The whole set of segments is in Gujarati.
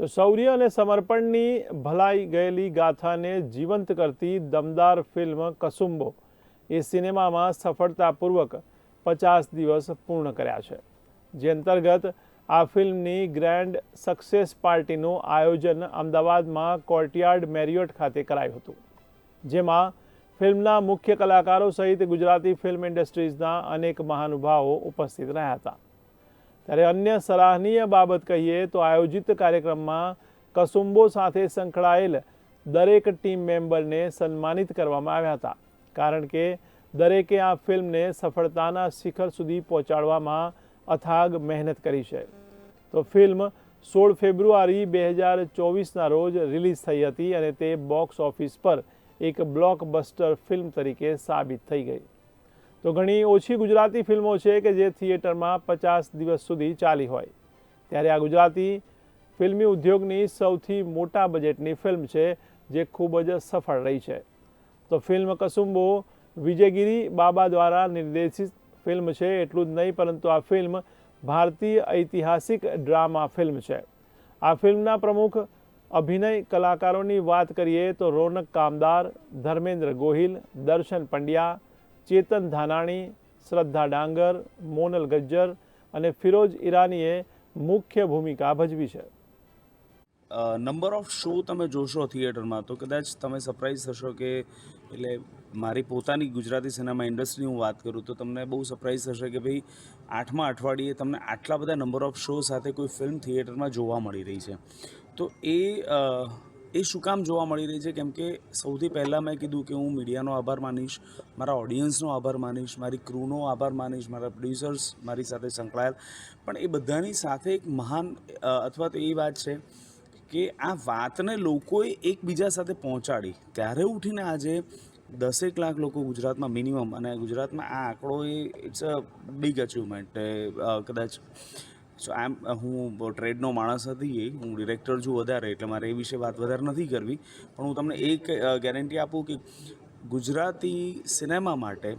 તો શૌર્ય અને સમર્પણની ભલાઈ ગયેલી ગાથાને જીવંત કરતી દમદાર ફિલ્મ કસુંબો એ સિનેમામાં સફળતાપૂર્વક પચાસ દિવસ પૂર્ણ કર્યા છે. જે અંતર્ગત આ ફિલ્મની ગ્રેન્ડ સક્સેસ પાર્ટીનું આયોજન અમદાવાદમાં કોર્ટયાર્ડ મેરિયોટ ખાતે કરાયું હતું. જેમાં ફિલ્મના મુખ્ય કલાકારો સહિત ગુજરાતી ફિલ્મ ઇન્ડસ્ટ્રીઝના અનેક મહાનુભાવો ઉપસ્થિત રહ્યા હતા. ત્યારે અન્ય સરાહનીય બાબત કહીએ તો આયોજિત કાર્યક્રમમાં કસુંબો સાથે સંકળાયેલ દરેક ટીમ મેમ્બરને સન્માનિત કરવામાં આવ્યા હતા. કારણ કે દરેકે આ ફિલ્મને સફળતાના શિખર સુધી પહોંચાડવામાં અથાગ મહેનત કરી છે. તો ફિલ્મ સોળ ફેબ્રુઆરી બે હજાર ચોવીસના રોજ રિલીઝ થઈ હતી અને તે બોક્સ ઓફિસ પર એક બ્લોકબસ્ટર ફિલ્મ તરીકે સાબિત થઈ ગઈ. તો ઘણી ઓછી ગુજરાતી ફિલ્મો છે કે જે થિયેટરમાં પચાસ દિવસ સુધી ચાલી હોય. ત્યારે આ ગુજરાતી ફિલ્મી ઉદ્યોગની સૌથી મોટા બજેટની ફિલ્મ છે, જે ખૂબ જ સફળ રહી છે. તો ફિલ્મ કસુંબો વિજયગીરી બાબા દ્વારા નિર્દેશિત ફિલ્મ છે, એટલું જ નહીં, પરંતુ આ ફિલ્મ ભારતીય ઐતિહાસિક ડ્રામા ફિલ્મ છે. આ ફિલ્મના પ્રમુખ અભિનય કલાકારોની વાત કરીએ તો રોનક કામદાર, ધર્મેન્દ્ર ગોહિલ, દર્શન પંડ્યા ચેતન ધાનાણી, શ્રદ્ધા ડાંગર, મોનલ ગજ્જર અને ફિરોજ ઈરાનીએ મુખ્ય ભૂમિકા ભજવી છે. નંબર ઓફ શો તમે જોશો થિયેટરમાં તો કદાચ તમે સરપ્રાઈઝ થશો કે એટલે મારી પોતાની ગુજરાતી સિનેમા ઇન્ડસ્ટ્રીની હું વાત કરું તો તમને બહુ સરપ્રાઈઝ થશે કે ભાઈ આઠમા અઠવાડિયે તમને આટલા બધા નંબર ઓફ શો સાથે કોઈ ફિલ્મ થિયેટરમાં જોવા મળી રહી છે. તો એ એ શું કામ જોવા મળી રહી છે? કેમ કે સૌથી પહેલાં મેં કીધું કે હું મીડિયાનો આભાર માનીશ, મારા ઓડિયન્સનો આભાર માનીશ, મારી ક્રૂનો આભાર માનીશ, મારા પ્રોડ્યુસર્સ મારી સાથે સંકળાયેલ. પણ એ બધાની સાથે એક મહાન અથવા તો એ વાત છે કે આ વાતને લોકોએ એકબીજા સાથે પહોંચાડી. ત્યારે ઉઠીને આજે દસેક લાખ લોકો ગુજરાતમાં મિનિમમ અને ગુજરાતમાં આ આંકડો એ ઇટ્સ અ બિગ અચીવમેન્ટ કદાચ સો આમ હું ટ્રેડનો માણસ હતી હું ડિરેક્ટર છું વધારે, એટલે મારે એ વિશે વાત વધારે નથી કરવી. પણ હું તમને એક ગેરંટી આપું કે ગુજરાતી સિનેમા માટે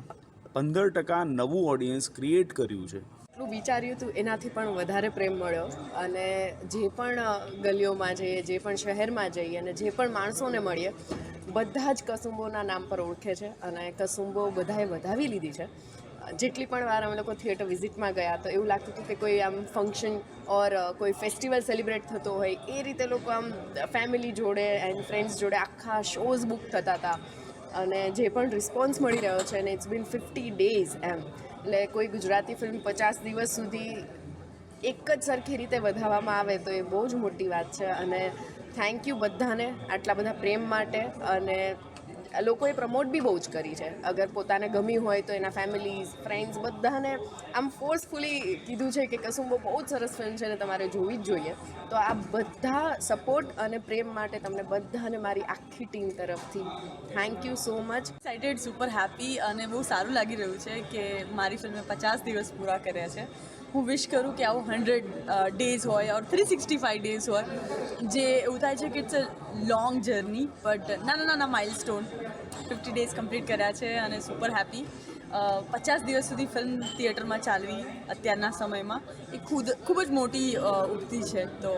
પંદર ટકા નવું ઓડિયન્સ ક્રિએટ કર્યું છે. એટલું વિચાર્યું હતું, એનાથી પણ વધારે પ્રેમ મળ્યો. અને જે પણ ગલીઓમાં જઈએ, જે પણ શહેરમાં જઈએ અને જે પણ માણસોને મળીએ, બધા જ કસુંબોના નામ પર ઓળખે છે અને કસુંબો બધાએ વધાવી લીધી છે. જેટલી પણ વાર અમે લોકો થિયેટર વિઝિટમાં ગયા તો એવું લાગતું હતું કે કોઈ આમ ફંક્શન ઓર કોઈ ફેસ્ટિવલ સેલિબ્રેટ થતો હોય, એ રીતે લોકો આમ ફેમિલી જોડે એન્ડ ફ્રેન્ડ્સ જોડે આખા શોઝ બુક થતા હતા. અને જે પણ રિસ્પોન્સ મળી રહ્યો છે અને ઇટ્સ બીન ફિફ્ટી ડેઝ એમ. એટલે કોઈ ગુજરાતી ફિલ્મ પચાસ દિવસ સુધી એક જ સરખી રીતે વધાવવામાં આવે તો એ બહુ જ મોટી વાત છે. અને થેન્ક યુ બધાને આટલા બધા પ્રેમ માટે અને લોકોએ પ્રમોટ બી બહુ જ કરી છે. અગર પોતાને ગમી હોય તો એના ફેમિલીઝ ફ્રેન્ડ્સ બધાને આમ ફોર્સફુલી કીધું છે કે કસુંબો બહુ જ સરસ ફિલ્મ છે અને તમારે જોવી જ જોઈએ. તો આ બધા સપોર્ટ અને પ્રેમ માટે તમને બધાને મારી આખી ટીમ તરફથી thank you so much excited super happy અને બહુ સારું લાગી રહ્યું છે કે મારી ફિલ્મે પચાસ દિવસ પૂરા કર્યા છે. હું વિશ કરું કે આવું હંડ્રેડ ડેઝ હોય or three sixty five days હોય જે એવું થાય છે કે it's a long journey but નાના નાના milestone fifty days complete કર્યા છે અને સુપર હેપી પચાસ દિવસ સુધી ફિલ્મ થિયેટરમાં ચાલવી અત્યારના સમયમાં એ ખુદ ખૂબ જ મોટી અ, છે. તો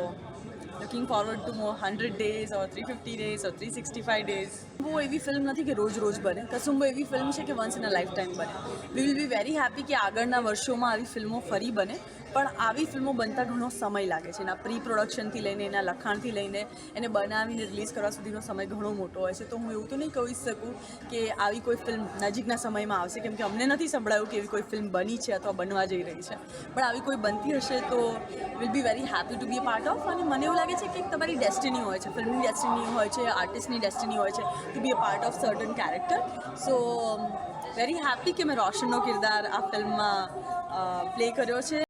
looking forward to more hundred days or three fifty days or three sixty five days બહુ એવી ફિલ્મ નથી કે રોજ રોજ બને કસુંબો એવી ફિલ્મ છે કે once in a lifetime બને we will be very happy કે આગળના વર્ષોમાં આવી ફિલ્મો ફરી બને પણ આવી ફિલ્મો બનતા ઘણો સમય લાગે છે. એના પ્રી પ્રોડક્શનથી લઈને, એના લખાણથી લઈને, એને બનાવીને રિલીઝ કરવા સુધીનો સમય ઘણો મોટો હોય છે. તો હું એવું તો નહીં કહી શકું કે આવી કોઈ ફિલ્મ નજીકના સમયમાં આવશે. કેમ કે અમને નથી સંભળાયું કે એવી કોઈ ફિલ્મ બની છે અથવા બનવા જઈ રહી છે. પણ આવી કોઈ બનતી હશે તો will be very happy to be a part of અને મને એવું લાગે છે કે તમારી ડેસ્ટિની હોય છે. ફિલ્મની ડેસ્ટિની હોય છે આર્ટિસ્ટની ડેસ્ટિની હોય છે to be a part of certain character so very happy કે મેં રોશનનો કિરદાર આ ફિલ્મમાં પ્લે કર્યો છે.